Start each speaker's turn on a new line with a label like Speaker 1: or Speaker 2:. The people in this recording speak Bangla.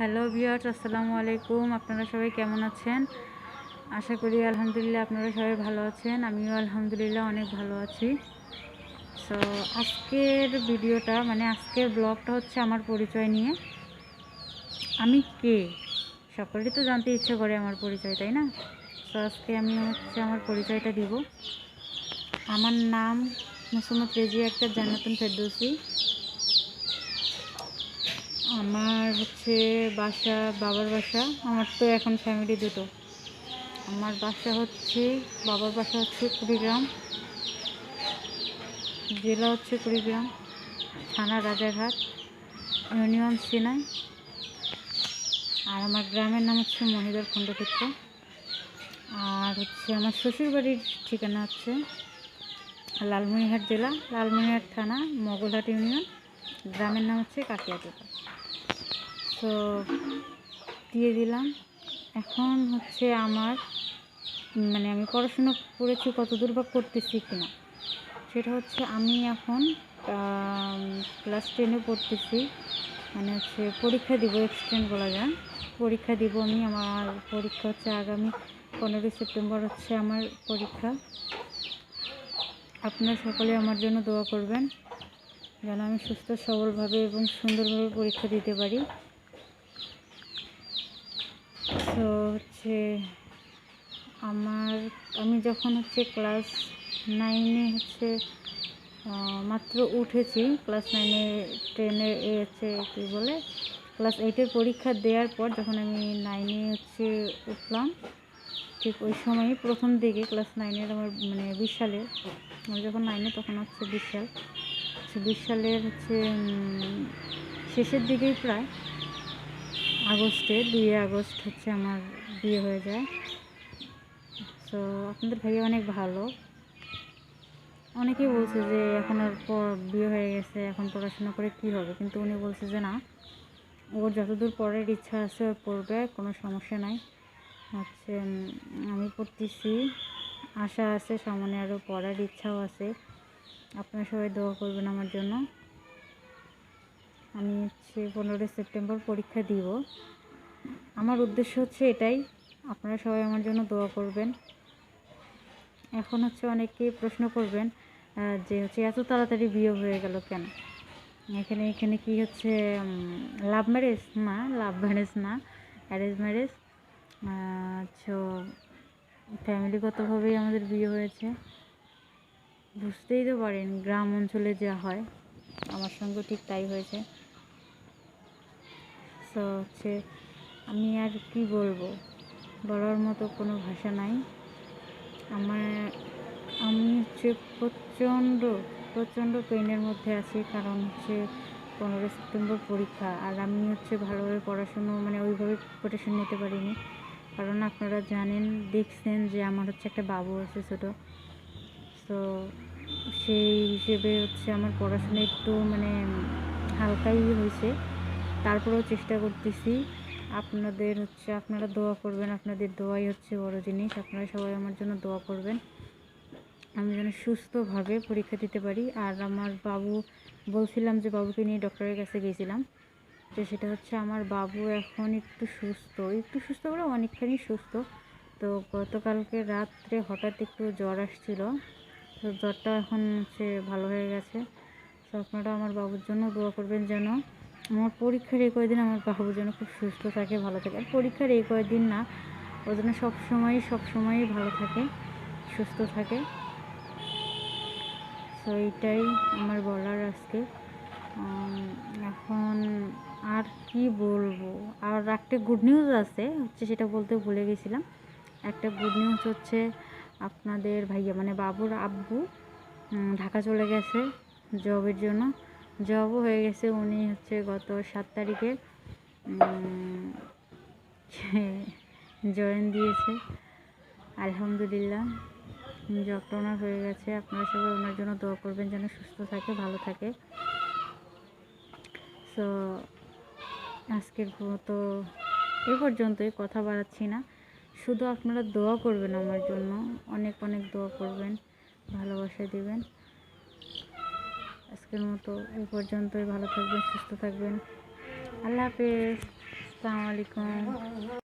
Speaker 1: হ্যালো ভিউয়ার্স, আসসালামু আলাইকুম। আপনারা সবাই কেমন আছেন? আশা করি আলহামদুলিল্লাহ আপনারা সবাই ভালো আছেন। আমিও আলহামদুলিল্লাহ অনেক ভালো আছি। সো আজকের ভিডিওটা মানে আজকের ব্লগটা হচ্ছে আমার পরিচয় নিয়ে। আমি কে? সকলেই তো জানতে ইচ্ছে করে আমার পরিচয়, তাই না? সো আজকে আমি হচ্ছে আমার পরিচয়টা দিব। আমার নাম মুসম্মদ রেজিয়া একটা জান্নাতুন ফেরদৌসি। আমার হচ্ছে বাসা, বাবার বাসা, আমার তো এখন ফ্যামিলি দুটো। আমার বাসা হচ্ছে, বাবার বাসা হচ্ছে কুড়িগ্রাম, জেলা হচ্ছে কুড়িগ্রাম, থানা রাজারহাট, ইউনিয়ন সিনাই, আর আমার গ্রামের নাম হচ্ছে মহিদার খণ্ডক্ষেত্র। আর হচ্ছে আমার শ্বশুরবাড়ির ঠিকানা হচ্ছে লালমনিরহাট জেলা লালমনিহাট থানা, মগলহাট ইউনিয়ন। গ্রামের নাম হচ্ছে কাকিয়াটোপা তো দিয়ে দিলাম। এখন হচ্ছে আমার মানে আমি পড়াশোনা করেছি কতদূর বা করতেছি কিনা। সেটা হচ্ছে আমি এখন ক্লাস টেনে পড়তেছি। মানে হচ্ছে পরীক্ষা দিব এক্সটেন্ড বলা যায়। পরীক্ষা দিব আমি, আমার পরীক্ষা হচ্ছে আগামী পনেরোই সেপ্টেম্বর হচ্ছে আমার পরীক্ষা। আপনারা সকলে আমার জন্য দোয়া করবেন। যেন আমি সুস্থ, সবলভাবে এবং সুন্দরভাবে পরীক্ষা দিতে পারি। তো হচ্ছে আমার, আমি যখন হচ্ছে ক্লাস নাইনে হচ্ছে মাত্র উঠেছি, ক্লাস নাইনে, টেনে হচ্ছে কী বলে, ক্লাস এইটের পরীক্ষা দেওয়ার পর যখন আমি নাইনে হচ্ছে উঠলাম, ঠিক ওই সময়ই প্রথম দিকে ক্লাস নাইনের আমার মানে বিশ আমার যখন নাইনে তখন হচ্ছে বিশ সাল বিশ সালের হচ্ছে শেষের দিকেই প্রায় আগস্টে দুই আগস্ট হচ্ছে আমার বিয়ে হয়ে যায়। তো আপনাদের ভাইয়া অনেক ভালো। অনেকেই বলছে যে এখন পর বিয়ে হয়ে গেছে, এখন পড়াশোনা করে কি হবে? কিন্তু উনি বলছে যে না, ওর যতদূর পড়ার ইচ্ছা আছে ওর পড়বে, কোনো সমস্যা নাই। হচ্ছে আমি পড়তেছি, আশা আছে, সামনে আরও পড়ার ইচ্ছাও আছে। আপনারা সবাই দোয়া করবেন আমার জন্য। আমি হচ্ছে পনেরোই সেপ্টেম্বর পরীক্ষা দিব। আমার উদ্দেশ্য হচ্ছে এটাই, আপনারা সবাই আমার জন্য দোয়া করবেন। এখন হচ্ছে অনেকেই প্রশ্ন করবেন যে হচ্ছে এত তাড়াতাড়ি বিয়ে হয়ে গেল কেন? এখানে এখানে কি হচ্ছে লাভ ম্যারেজ না লাভ ম্যারেজ না অ্যারেঞ্জ ম্যারেজ তো ফ্যামিলিগতভাবেই আমাদের বিয়ে হয়েছে। বুঝতেই তো পারেন, গ্রাম অঞ্চলে যা হয়, আমার সঙ্গে ঠিক তাই হয়েছে। তো হচ্ছে আমি আর কি বলব, বলার মতো কোনো ভাষা নাই। আমার, আমি হচ্ছে প্রচণ্ড প্রচণ্ড পেনের মধ্যে আছি, কারণ হচ্ছে পনেরোই সেপ্টেম্বর পরীক্ষা, আর আমি হচ্ছে ভালোভাবে পড়াশুনো মানে ওইভাবে প্রিপারেশন নিতে পারিনি। কারণ আপনারা জানেন, দেখছেন যে আমার হচ্ছে একটা বাবু আছে ছোটো। তো সেই হিসেবে হচ্ছে আমার পড়াশোনা একটু মানে হালকাই হয়েছে। তারপরেও চেষ্টা করতেছি। আপনাদের হচ্ছে, আপনারা দোয়া করবেন, আপনাদের দোয়াই হচ্ছে বড় জিনিস। আপনারা সবাই আমার জন্য দোয়া করবেন। আমি যেন সুস্থভাবে পরীক্ষা দিতে পারি। আর আমার বাবু, বলছিলাম যে বাবুকে নিয়ে ডক্টরের কাছে গিয়েছিলাম। তো সেটা হচ্ছে আমার বাবু এখন একটু সুস্থ। একটু সুস্থ করে অনেকখানি সুস্থ। তো গতকালকে রাত্রে হঠাৎ একটু জ্বর আসছিল। তো জ্বরটা এখন হচ্ছে ভালো হয়ে গেছে। তো আপনারা আমার বাবুর জন্য দোয়া করবেন যেন। আমার পরীক্ষার এই কয়েকদিন আমার বাবু যেন খুব সুস্থ থাকে, ভালো থাকে। আর পরীক্ষার এই কয়েকদিন না, ও যেন সবসময়ই সবসময়ই ভালো থাকে, সুস্থ থাকে। তো এইটাই আমার বলার আজকে। এখন আর কি বলব? আর একটা গুড নিউজ আছে, হচ্ছে সেটা বলতে ভুলে গেছিলাম। একটা গুড নিউজ হচ্ছে আপনাদের ভাইয়া মানে বাবুর আব্বু ঢাকা চলে গেছে জবের জন্য। জবও হয়ে গেছে উনি হচ্ছে গত সাত তারিখে জয়েন দিয়েছে। আলহামদুলিল্লাহ জবটা ওনার হয়ে গেছে। আপনারা সবাই ওনার জন্য দোয়া করবেন যেন সুস্থ থাকে, ভালো থাকে। সো আজকের তো এ পর্যন্তই, কথা বাড়াচ্ছি না। শুধু আপনারা দোয়া করবেন আমার জন্য। অনেক অনেক দোয়া করবেন, ভালোবাসা দিবেন। আজকের মতো এই পর্যন্তই। ভালো থাকবেন, সুস্থ থাকবেন। আল্লাহ হাফেজ। আসসালামু আলাইকুম।